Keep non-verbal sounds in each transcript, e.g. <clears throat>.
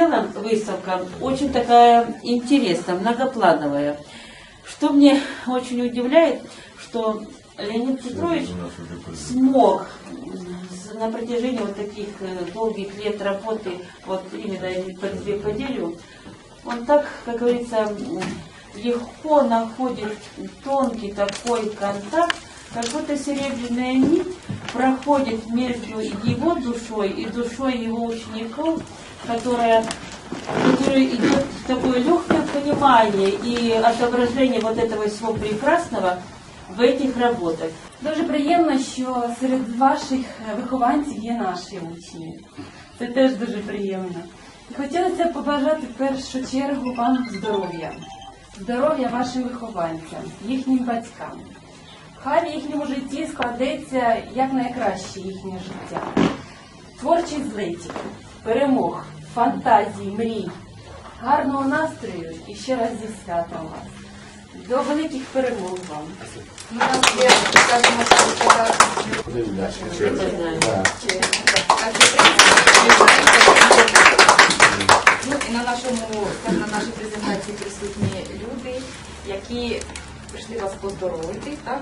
целом выставка очень такая интересная, многоплановая. Что мне очень удивляет, что Леонид Петрович смог на протяжении вот таких э, долгих лет работы, вот именно по две по делу, он так, как говорится, легко находит тонкий такой контакт, как будто серебряная нить проходит между его душой и душой его учеников, которая которая идет такое легкое понимание и отображение вот этого всего прекрасного в этих работах. Дуже приємно, що серед ваших е, вихованців є наші учні. Це теж дуже приємно. І хотілося побажати в першу чергу вам здоров'я. Здоров'я вашим вихованцям, їхнім батькам. Хай в їхньому житті складеться якнайкраще їхнє життя. Творчих злетів, перемог, фантазій, мрій, гарного настрою і ще раз зі святом вас. До великих перемог вам. Ну і на нашому на нашій презентації присутні люди, які прийшли вас поздоровити, так?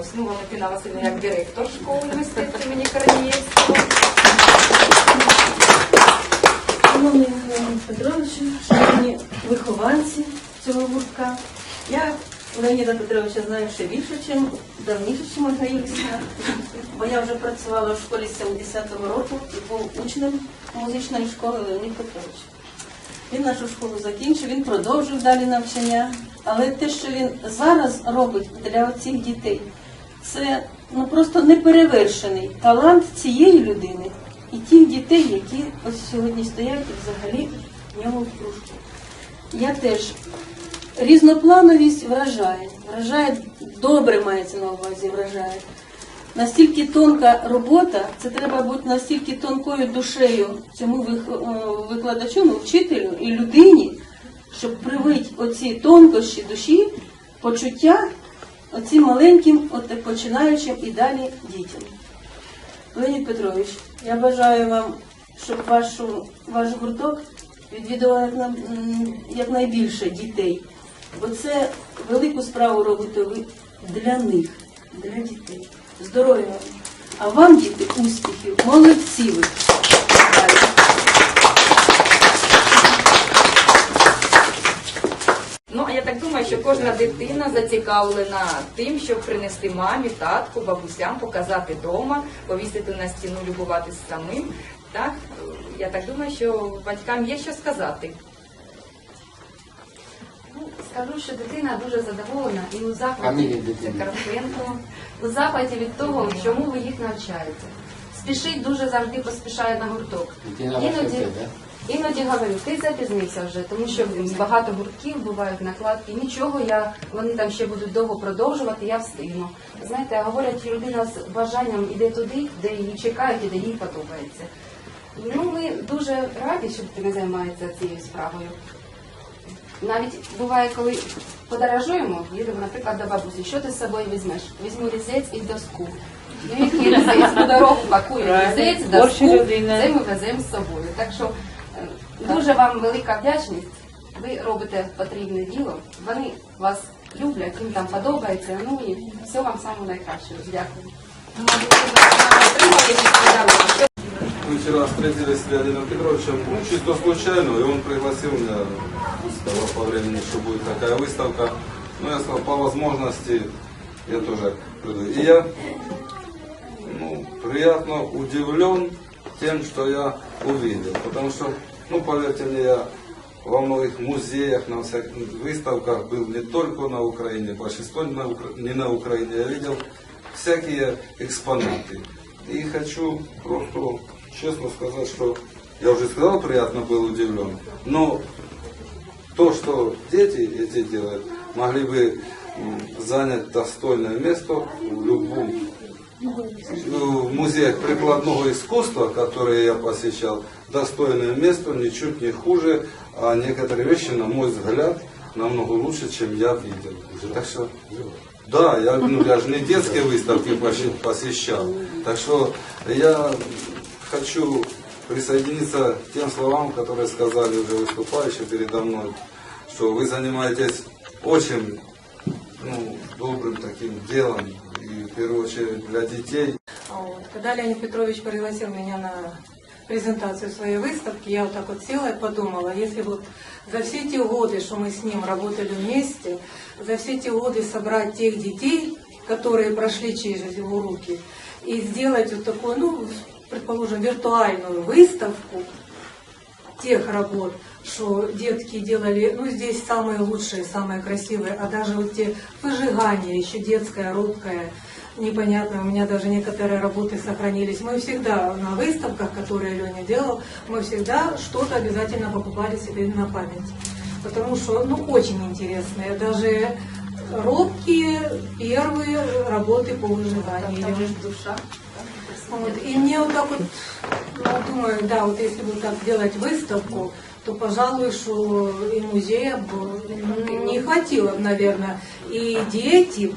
Ось, ну, Валентина Васильівна як директор школи мистецтв імені Каранієвського. Шановний Леонід Петровичу, шановні вихованці цього гуртка. Я Леоніда Петровича знаю ще більше, ніж давніше, ніж Ольга бо я вже працювала в школі з 70-го року і був учнем музичної школи Леонід Петрович. Він нашу школу закінчив, він продовжив далі навчання. Але те, що він зараз робить для цих дітей, це ну просто неперевершений талант цієї людини і тих дітей, які ось сьогодні стоять і взагалі в ньому в кружку. Я теж різноплановість вражає, вражає добре мається на увазі, вражає. Настільки тонка робота, це треба бути настільки тонкою душею цьому е, викладачу, ну, вчителю і людині, щоб привити оці тонкощі душі, почуття оцим маленьким, от починаючим і далі дітям. Леонід Петрович, я бажаю вам, щоб вашу, ваш гурток відвідував як, на- якнайбільше дітей. Бо це велику справу робите ви для них, для дітей. Здоров'я вам. А вам, діти, успіхів, молодці ви. Далі. Ну, а я так думаю, що кожна дитина зацікавлена тим, щоб принести мамі, татку, бабусям, показати вдома, повісити на стіну, любуватися самим. Так, я так думаю, що батькам є що сказати. Ну, Скажу, що дитина дуже задоволена і у захваті це Карпенко, у захваті від того, чому ви їх навчаєте. Спішить дуже завжди поспішає на гурток. Дитина Іноді? Іноді говорю, ти запізнився вже, тому що багато гуртків бувають накладки. Нічого, я вони там ще будуть довго продовжувати, я встигну. Знаєте, говорять, людина з бажанням іде туди, де її чекають і де їй подобається. Ну, ми дуже раді, що дитина займається цією справою. Навіть буває, коли подорожуємо, їдемо, наприклад, до бабусі, що ти з собою візьмеш? Візьму різець і доску. Ну, який різець? На дорогу пакує різець, доску, це ми веземо з собою. Так що дуже вам велика вдячність. Ви робите потрібне діло. Вони вас люблять, їм там подобається. Ну і всього вам самого найкращого. Дякую. Ну, мабуть, ви отримали якісь подарунки. Що Мы вчера встретились с Леонидом Петровичем, ну, чисто случайно, и он пригласил меня, сказал по времени, что будет такая выставка. Ну, я сказал, по возможности, я тоже приду. И я, ну, приятно удивлен тем, что я увидел. Потому что, ну, поверьте мне, я во многих музеях, на всяких выставках был не только на Украине, большинство не на, Укра- не на Украине. Я видел всякие экспонаты. И хочу просто честно сказать, что я уже сказал, приятно был удивлен. Но то, что дети эти делают, могли бы занять достойное место в любом в музеях прикладного искусства, которые я посещал, достойное место, ничуть не хуже, а некоторые вещи, на мой взгляд, намного лучше, чем я видел. Так что, да, я, ну, я же не детские выставки посещал. Так что я хочу присоединиться к тем словам, которые сказали уже выступающие передо мной, что вы занимаетесь очень ну, добрым таким делом, в первую очередь для детей. Вот. Когда Леонид Петрович пригласил меня на презентацию своей выставки, я вот так вот села и подумала, если вот за все те годы, что мы с ним работали вместе, за все те годы собрать тех детей, которые прошли через его руки, и сделать вот такую, ну, предположим, виртуальную выставку тех работ, что детки делали, ну, здесь самые лучшие, самые красивые, а даже вот те выжигания, еще детская, русская, непонятно, у меня даже некоторые работы сохранились. Мы всегда на выставках, которые Леня делал, мы всегда что-то обязательно покупали себе на память. Потому что, ну, очень интересные, даже робкие первые работы по. Там ж душа. Вот, и мне вот так вот, ну, думаю, да, вот если вот так делать выставку, то, пожалуй, что и музея бы ну, не хватило, наверное. И дети,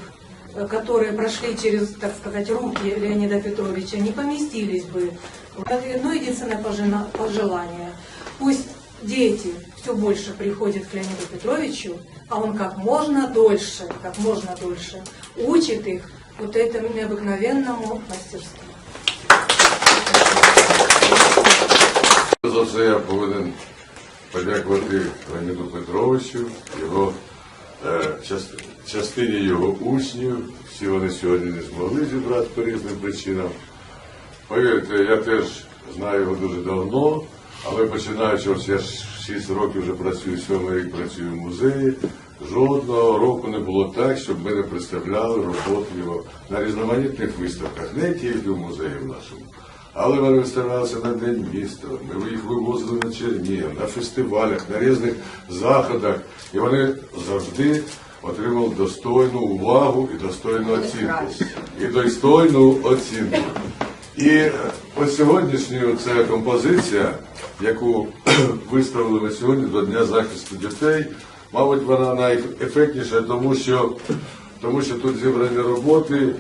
которые прошли через, так сказать, руки Леонида Петровича, не поместились бы. Ну, единственное пожелание. Пусть дети все больше приходят к Леониду Петровичу, а он как можно дольше, как можно дольше учит их вот этому необыкновенному мастерству. За це я повинен подякувати Леоніду Петровичу, його е, част- частині його учнів. Всі вони сьогодні не змогли зібрати по різним причинам. Повірте, я теж знаю його дуже давно, але починаючи, ось я 6 років вже працюю, 7 рік працюю в музеї. Жодного року не було так, щоб ми не представляли роботу його на різноманітних виставках, не тільки в музеї в нашому. Але вони виставлялися на День міста. Ми їх вивозили на Чернігів, на фестивалях, на різних заходах. І вони завжди отримали достойну увагу і достойну оцінку. І достойну оцінку. І е, ось сьогоднішня ця композиція, яку <clears throat> виставили ми сьогодні до Дня захисту дітей, мабуть, вона найефектніша, тому що, тому що тут зібрані роботи.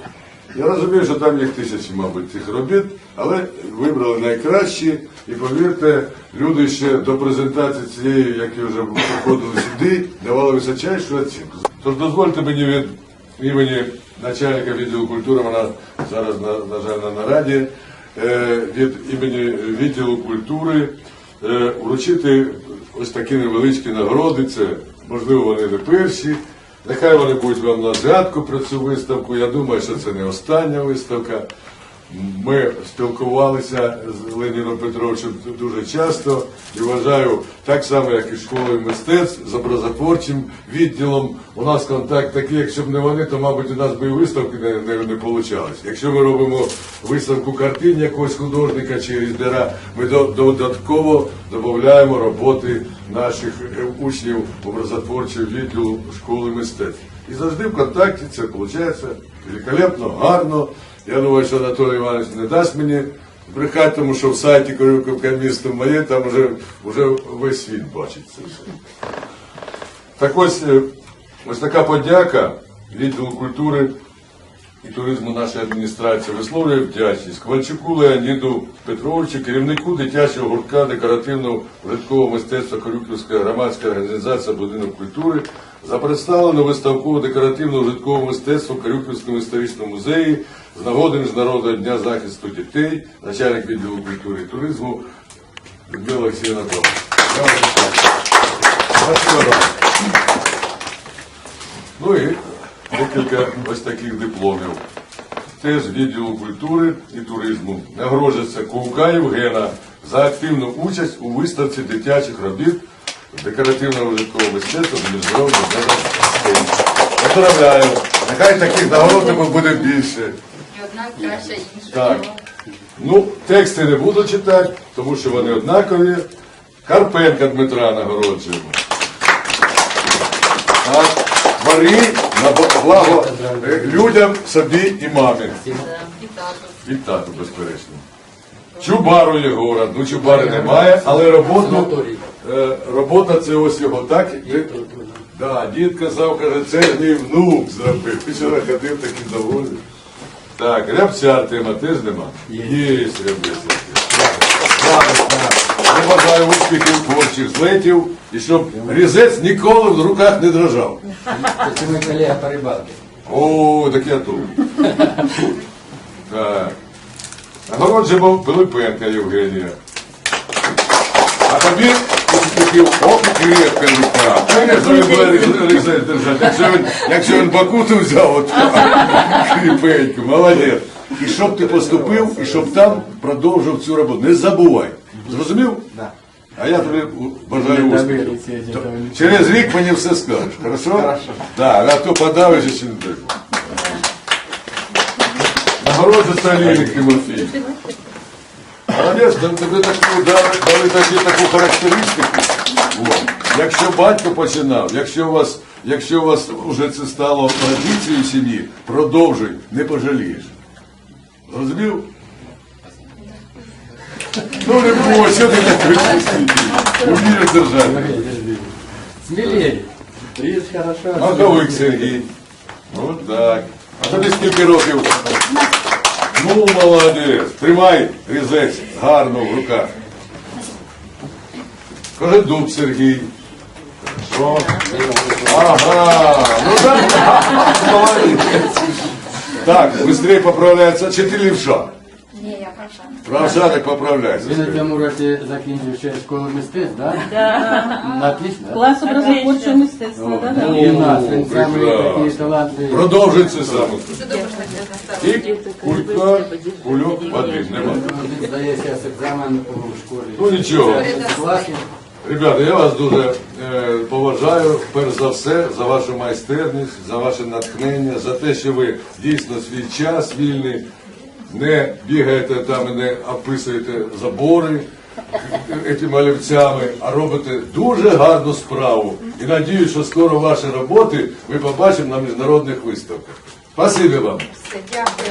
Я розумію, що там їх тисячі, мабуть, цих робіт, але вибрали найкращі. І повірте, люди ще до презентації цієї, які вже приходили сюди, давали височайшу оцінку. Тож дозвольте мені від імені начальника відділу культури, вона зараз, на, на жаль, на нараді, е, від імені відділу культури е, вручити ось такі невеличкі нагороди. Це, можливо, вони не перші. Нехай вони будуть вам на згадку про цю виставку. Я думаю, що це не остання виставка. Ми спілкувалися з Леніном Петровичем дуже часто і вважаю, так само, як і школою мистецтв з образотворчим відділом. У нас контакт такий, якщо б не вони, то, мабуть, у нас би і виставки не, не, не получались. Якщо ми робимо виставку картин якогось художника чи різдера, ми до- додатково додаємо роботи наших е, учнів образотворчого відділу школи мистецтв. І завжди в контакті це виходить великолепно, гарно. Я думаю, що Анатолій Іванович не дасть мені брехати, тому що в сайті Корюківка місто моє, там вже, вже весь світ бачить це все. Так ось, е, ось така подяка відділу культури і туризму нашої адміністрації висловлює вдячність Ковальчуку Леоніду Петровичу, керівнику дитячого гуртка декоративного ужиткового мистецтва Корюківська громадська організація Будинок культури за представлену виставку декоративного ужиткового мистецтва Корюківському історичному музеї з нагоди Міжнародного дня захисту дітей, начальник відділу культури і туризму Людмила. Спасибо вам. Ну і декілька ось таких дипломів. Теж відділу культури і туризму. Нагороджується Кувка Євгена за активну участь у виставці дитячих робіт декоративного ужиткового мистецтва до міжнародного дня. Поздравляю. Нехай таких нагород буде більше. Одна краща інша. Так. Ну, тексти не буду читати, тому що вони однакові. Карпенка Дмитра нагороджуємо. Так. Твори на благо е, людям, собі і мамі. І тату. І тату, безперечно. Чубару Єгора. Ну, Чубари немає, але роботу, е, робота це ось його, так? Ти- Да, дід казав, каже, це мій внук зробив. Вчора ходив такий довольний. Так, рябця Артема теж нема? Є, рябця. Я бажаю успіхів, творчих злетів, і щоб різець ніколи в руках не дрожав. Це мій колега по рибалці. О, так я тут. Так. Нагороджено Пилипенка Євгенія. А тобі успіхів опік крепка рука. Звісно, він буде різець держати. Якщо він, якщо він бакуту взяв, от кріпенько, молодець. І щоб ти поступив, і щоб там продовжив цю роботу. Не забувай. Зрозумів? Да. А я тобі бажаю успіхів. Через рік мені все скажеш, хорошо? Хорошо. Так, а то подавиш і ще не дай. Бог. Нагороджується Лілі Тимофій. Молодець, там тобі таку дали, дали такі, таку характеристику. От. Якщо батько починав, якщо у вас, якщо у вас вже це стало традицією в сім'ї, продовжуй, не пожалієш. Зрозумів? Ну не було, що ти не кричиш? Умієш держати. Хорошо. Маковик Сергій. От так. А тобі скільки років? Ну, молодець. Тримай різець гарно в руках. Каже дуб Сергій. Що? Ага. Ну так. Молодець. Так, швидше поправляється. Чи ти лівша? Ні, я правша. Правша, так поправляйся. Ви на цьому році закінчив ще школу мистецтв, так? Да? Отлично. Клас образотворчого мистецтва, да, да. І у нас він самий Прекрасно. такий талантливий. Продовжуй це саме. І кулька, кульок, води. Нема. Він здає зараз екзамен у школі. Ну нічого. Класі. Ребята, я вас дуже е, поважаю, перш за все, за вашу майстерність, за ваше натхнення, за те, що ви дійсно свій час вільний, не бігаєте там і не описуєте забори цими олівцями, а робите дуже гарну справу. І надію, що скоро ваші роботи ми побачимо на міжнародних виставках. Спасибі вам. Дякую.